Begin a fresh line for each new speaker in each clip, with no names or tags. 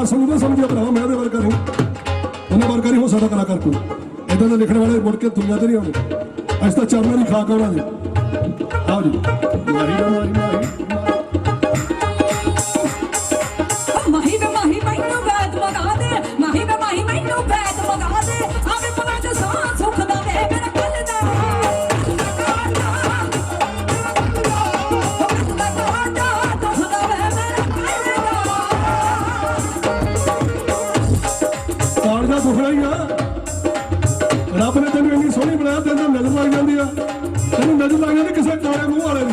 Parcel ਨੂੰ ਨਾ ਸਮਝਿਆ ਭਰਾ ਮੈਂ ਉਹਦੇ ਵਰਗਾ ਨਹੀਂ। ਉਹਨੇ ਵਰਗਾ ਨਹੀਂ ਹੋ ਸਕਦਾ ਕਲਾਕਾਰ ਕੋਈ। ਇਦਾਂ ਦੇ ਲਿਖਣ ਵਾਲੇ ਮੁੜ ਕੇ ਦੁਨੀਆ ਤੇ ਨਹੀਂ ਆਉਣੇ ਅੱਜ ਤਾਂ ਚਰਨਾਂ ਦੀ ਖਾਕ ਉਹਨਾਂ ਦੇ ਆਓ ਜੀ। ਮਾਰੀ ਮਾਰੀ ਮਾਰੀ। ਕਾਲਜਾ ਆ। ਰੱਬ ਨੇ ਤੈਨੂੰ ਇੰਨੀ ਸੋਹਣੀ ਬਣਾਇਆ ਤੈਨੂੰ ਨਜ਼ਰ ਲੱਗ ਜਾਂਦੀ ਆ। ਤੈਨੂੰ ਨਜ਼ਰ ਲੱਗ ਜਾਂਦੀ ਕਿਸੇ ਕਾਲੇ ਮੂੰਹ ਵਾਲੇ ਦੀ।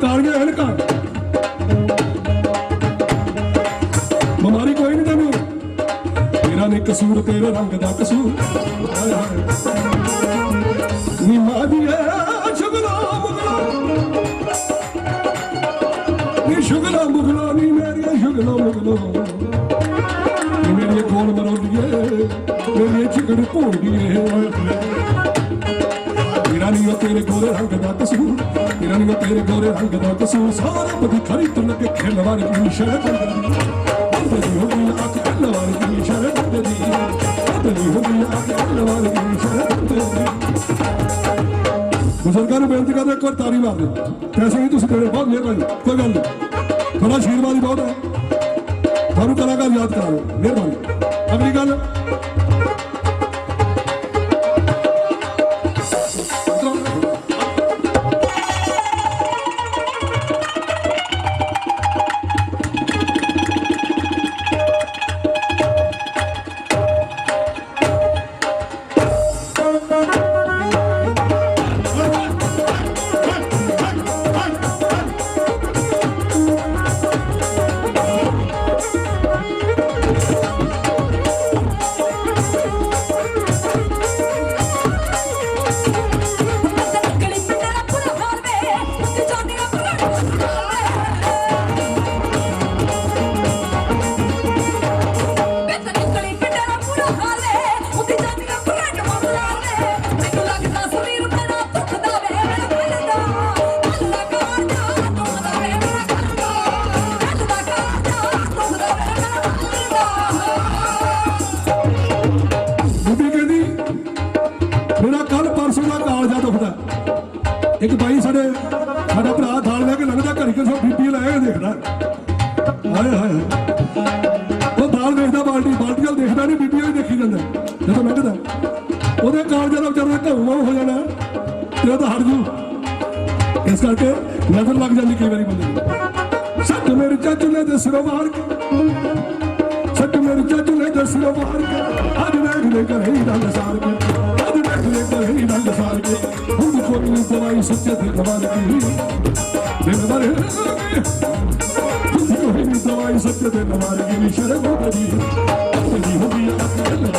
ਕਾਲੀਆਂ ਐਨਕਾਂ ਬਿਮਾਰੀ ਕੋਈ ਨਹੀਂ ਤੈਨੂੰ। ਤੇਰਾ ਨੇ ਕਸੂਰ, ਤੇਰਾ ਰੰਗ ਦਾ ਕਸੂਰ। ਨੀ ਮਾਂ ਦੀ ਐ ਸ਼ੁਗਲਾ ਮੁਗਲਾ। ਨੀ ਸ਼ੁਗਲਾ ਮੁਗਲਾ, ਨੀ ਮੇਰੀ ਸ਼ੁਗਲਾ ਮੁਗਲਾ। ਮਰੋਂਦੀਏ ਮੇਰੀ ਚਿਕੜ ਭੋਂਦੀਏ ਮੇਰਾ ਨਹੀਂ ਤੇਰੇ ਗੋਰੇ ਰੰਗ ਦਾ ਕਸੂਰ। ਮੇਰਾ ਨਹੀਂ ਤੇਰੇ ਗੋਰੇ ਰੰਗ ਦਾ ਕਸੂਰ। ਸਾਰੇ ਬਦੀ ਖਰੀ ਤੁਨ ਕੇ ਖੇਲ ਵਾਲੀ ਦੀ ਸ਼ਰਤ ਬਦਲੀ ਹੋ ਗਈ ਆ ਕੇ ਵਾਲੀ ਦੀ ਸ਼ਰਤ ਬਦਲੀ ਬਦਲੀ ਹੋ ਗਈ ਆ ਕੇ ਵਾਲੀ ਦੀ ਸ਼ਰਤ ਬਦਲੀ ਬਜ਼ੁਰਗਾਂ ਨੂੰ ਬੇਨਤੀ ਕਰਦੇ ਇੱਕ ਵਾਰ ਤਾਰੀ ਮਾਰ ਦਿਓ। ਪੈਸੇ ਨਹੀਂ ਤੁਸੀਂ ਦੇਣੇ, ਬਹੁਤ ਮਿਹਰਬਾਨੀ। ਕੋਈ ਗੱਲ ਨਹੀਂ ਤੁਹਾਡਾ ਆਸ਼ੀਰਵਾਦ ਹੀ ਬਹੁਤ ਹੈ। ਤੁਹਾਨੂੰ ਕਲਾਕਾਰ ਯਾਦ ਕਰਾ ਲਓ ਮਿਹਰਬਾਨੀ। ਅਗਲੀ ਗੱਲ ਪਰਸੋਂ ਦਾ ਦੁਖਦਾ ਇੱਕ ਬਾਈ ਸਾਡੇ, ਸਾਡਾ ਭਰਾ ਥਾਲ ਲੈ ਕੇ ਲੰਘਦਾ, ਘੜੀ ਕੇ ਬੀਬੀ ਲੈ ਕੇ ਦੇਖਦਾ। ਹਾਏ ਹਾਏ ਉਹ ਦਾਲ ਦੇਖਦਾ ਬਾਲਟੀ ਬਾਲਟੀ ਵਾਲ ਦੇਖਦਾ ਨਹੀਂ ਬੀਬੀ ਵਾਲੀ ਦੇਖੀ ਜਾਂਦਾ। ਜਦੋਂ ਲੰਘਦਾ, ਉਹਦੇ ਕਾਲਜਾ ਦਾ ਵਿਚਾਰਾ ਘਉਮਾ ਹੋ ਜਾਣਾ ਤੇ ਉਹ ਤਾਂ ਹਟ ਜੂ। ਇਸ ਕਰਕੇ ਨਜ਼ਰ ਲੱਗ ਜਾਂਦੀ ਕਈ ਵਾਰੀ ਬੰਦੇ ਨੂੰ ਸੱਟ ਮੇਰੇ ਚਾਚੂ ਨੇ ਦੇ ਸਿਰੋਂ ਮਾਰ ਕੇ। ਛੱਟ ਮੇਰੇ ਚਾਚੂ ਨੇ ਦਸਿਓ ਮਾਰ ਕੇ। ਅੱਜ ਵੇਖ ਲੈ ਕਰ ਹੀ ਰੰਗ ਕੇ। ਦਿਨ ਭਰ ਕੋਈ ਨਹੀਂ ਦਵਾਈ ਸੱਚੇ ਦੇ ਕਮਾਲ ਕੀ ਨੀ ਸ਼ਰਮ ਕਰੀ ਕਦੀ ਹੋ ਗਈ ਆ ਕਦੀ ਹੋ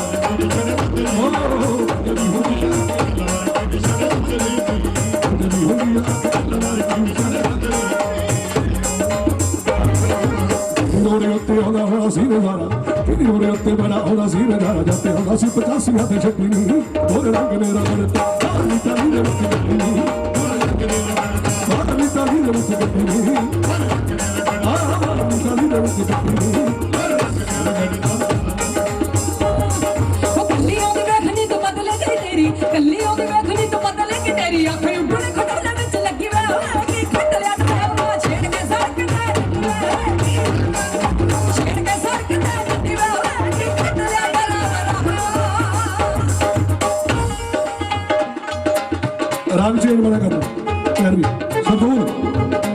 ਗਈ ਆ ਕਦੀ ਹੋ ਗਈ ਨੋਰੇ ਉੱਤੇ ਆਉਂਦਾ ਹੋਣਾ ਸੀ ਨਜ਼ਾਰਾ ਕਿਹਦੀ ਨੋਰੇ ਉੱਤੇ ਬੜਾ ਆਉਂਦਾ ਸੀ ਨਜ਼ਾਰਾ ਜਾਂਦੇ ਆਉਂਦਾ ਸੀ 85 ਹੱਥ ਛੱਡੀ ਨਹੀਂ ਦੋਰੇ ਰੰਗ ਨੇ ਰੰਗ ਦਿੱਤਾ ਸਾਰੀ ਤਾਲੀ ਦੇ ਵਿੱਚ ਗੱਡੀ ਨਹੀਂ ਸਾਰੀ ਤਾਲੀ ਦੇ ਵਿੱਚ ਗੱਡੀ ਨਹੀਂ ਸਾਰੀ ਤਾਲੀ ਦੇ ਵਿੱਚ ਗੱਡੀ ਨਹੀਂ
ਉਹ ਕੱਲੀ ਆਉਂਦੀ ਵੇਖਣੀ ਤੂੰ ਬਦਲੇ ਗਈ ਤੇਰੀ। ਕੱਲੀ ਆਉਂਦੀ ਵੇਖਣੀ
रामची मला करतो सर्दूर